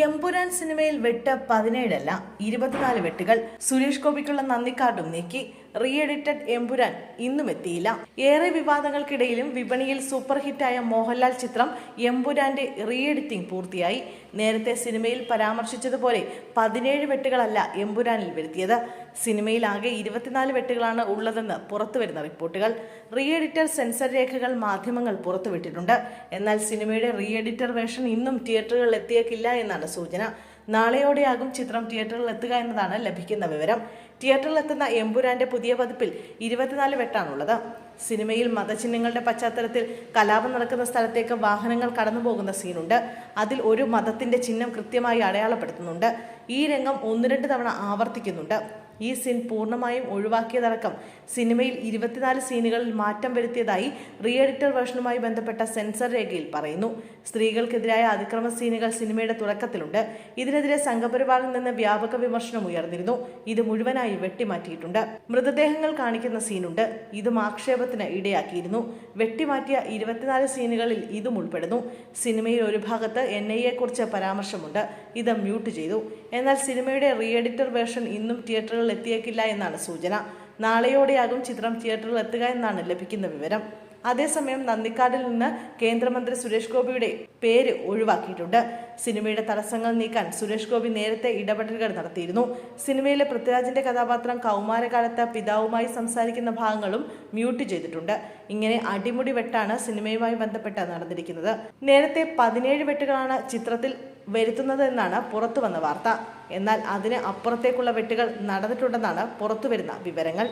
എമ്പുരാൻ സിനിമയിൽ വെട്ട് പതിനേഴല്ല ഇരുപത്തിനാല് വെട്ടുകൾ. സുരേഷ് ഗോപിക്കുള്ള നന്ദി കാർഡും നീക്കി. റീ എഡിറ്റഡ് എമ്പുരാൻ ഇന്നും എത്തിയില്ല. ഏറെ വിവാദങ്ങൾക്കിടയിലും വിപണിയിൽ സൂപ്പർ ഹിറ്റായ മോഹൻലാൽ ചിത്രം എമ്പുരാന്റെ റീ എഡിറ്റിംഗ് പൂർത്തിയായി. നേരത്തെ സിനിമയിൽ പരാമർശിച്ചതുപോലെ പതിനേഴ് വെട്ടുകളല്ല എമ്പുരാനിൽ വരുത്തിയത്. സിനിമയിൽ ആകെ ഇരുപത്തിനാല് വെട്ടുകളാണ് ഉള്ളതെന്ന് പുറത്തുവരുന്ന റിപ്പോർട്ടുകൾ. റീ എഡിറ്റർ സെൻസർ രേഖകൾ മാധ്യമങ്ങൾ പുറത്തുവിട്ടിട്ടുണ്ട്. എന്നാൽ സിനിമയുടെ റീ എഡിറ്റർ വേർഷൻ ഇന്നും തിയേറ്ററുകളിൽ എത്തിയേക്കില്ല എന്നാണ് സൂചന. നാളെയോടെയാകും ചിത്രം തിയേറ്ററിൽ എത്തുക എന്നതാണ് ലഭിക്കുന്ന വിവരം. തിയേറ്ററിൽ എത്തുന്ന എമ്പുരാന്റെ പുതിയ പതിപ്പിൽ ഇരുപത്തിനാല് വെട്ടാണുള്ളത്. സിനിമയിൽ മതചിഹ്നങ്ങളുടെ പശ്ചാത്തലത്തിൽ കലാപം നടക്കുന്ന സ്ഥലത്തേക്ക് വാഹനങ്ങൾ കടന്നുപോകുന്ന സീനുണ്ട്. അതിൽ ഒരു മതത്തിന്റെ ചിഹ്നം കൃത്യമായി അടയാളപ്പെടുത്തുന്നുണ്ട്. ഈ രംഗം ഒന്ന് രണ്ട് തവണ ആവർത്തിക്കുന്നുണ്ട്. ഈ സീൻ പൂർണമായും ഒഴിവാക്കിയതടക്കം സിനിമയിൽ ഇരുപത്തിനാല് സീനുകളിൽ മാറ്റം വരുത്തിയതായി റീ എഡിറ്റർ വേർഷനുമായി ബന്ധപ്പെട്ട സെൻസർ രേഖയിൽ പറയുന്നു. സ്ത്രീകൾക്കെതിരായ അതിക്രമ സീനുകൾ സിനിമയുടെ തുടക്കത്തിലുണ്ട്. ഇതിനെതിരെ സംഘപരിവാറിൽ നിന്ന് വ്യാപക വിമർശനം ഉയർന്നിരുന്നു. ഇത് മുഴുവനായി വെട്ടിമാറ്റിയിട്ടുണ്ട്. മൃതദേഹങ്ങൾ കാണിക്കുന്ന സീനുണ്ട്. ഇതും ആക്ഷേപത്തിന് ഇടയാക്കിയിരുന്നു. വെട്ടിമാറ്റിയ ഇരുപത്തിനാല് സീനുകളിൽ ഇതും ഉൾപ്പെടുന്നു. സിനിമയിൽ ഒരു ഭാഗത്ത് എൻ ഐ എ കുറിച്ച് പരാമർശമുണ്ട്. ഇത് മ്യൂട്ട് ചെയ്തു. എന്നാൽ സിനിമയുടെ റീ എഡിറ്റർ വേർഷൻ ഇന്നും തിയേറ്ററുകളിൽ എത്തിയേക്കില്ല എന്നാണ് സൂചന. നാളെയോടെയാകും ചിത്രം തിയേറ്ററിൽ എത്തുക എന്നാണ് ലഭിക്കുന്ന വിവരം. അതേസമയം നന്ദിക്കാടിൽ നിന്ന് കേന്ദ്രമന്ത്രി സുരേഷ് ഗോപിയുടെ പേര് ഒഴിവാക്കിയിട്ടുണ്ട്. സിനിമയുടെ തടസ്സങ്ങൾ നീക്കാൻ സുരേഷ് ഗോപി നേരത്തെ ഇടപെടലുകൾ നടത്തിയിരുന്നു. സിനിമയിലെ പൃഥ്വിരാജിന്റെ കഥാപാത്രം കൗമാരകാലത്ത് പിതാവുമായി സംസാരിക്കുന്ന ഭാഗങ്ങളും മ്യൂട്ട് ചെയ്തിട്ടുണ്ട്. ഇങ്ങനെ അടിമുടി വെട്ടാണ് സിനിമയുമായി ബന്ധപ്പെട്ട് നടന്നിരിക്കുന്നത്. നേരത്തെ പതിനേഴ് വെട്ടുകളാണ് ചിത്രത്തിൽ വരുത്തുന്നത് എന്നാണ് പുറത്തു വന്ന വാർത്ത. എന്നാൽ അതിന് അപ്പുറത്തേക്കുള്ള വെട്ടുകൾ നടന്നിട്ടുണ്ടെന്നാണ് പുറത്തുവരുന്ന വിവരങ്ങൾ.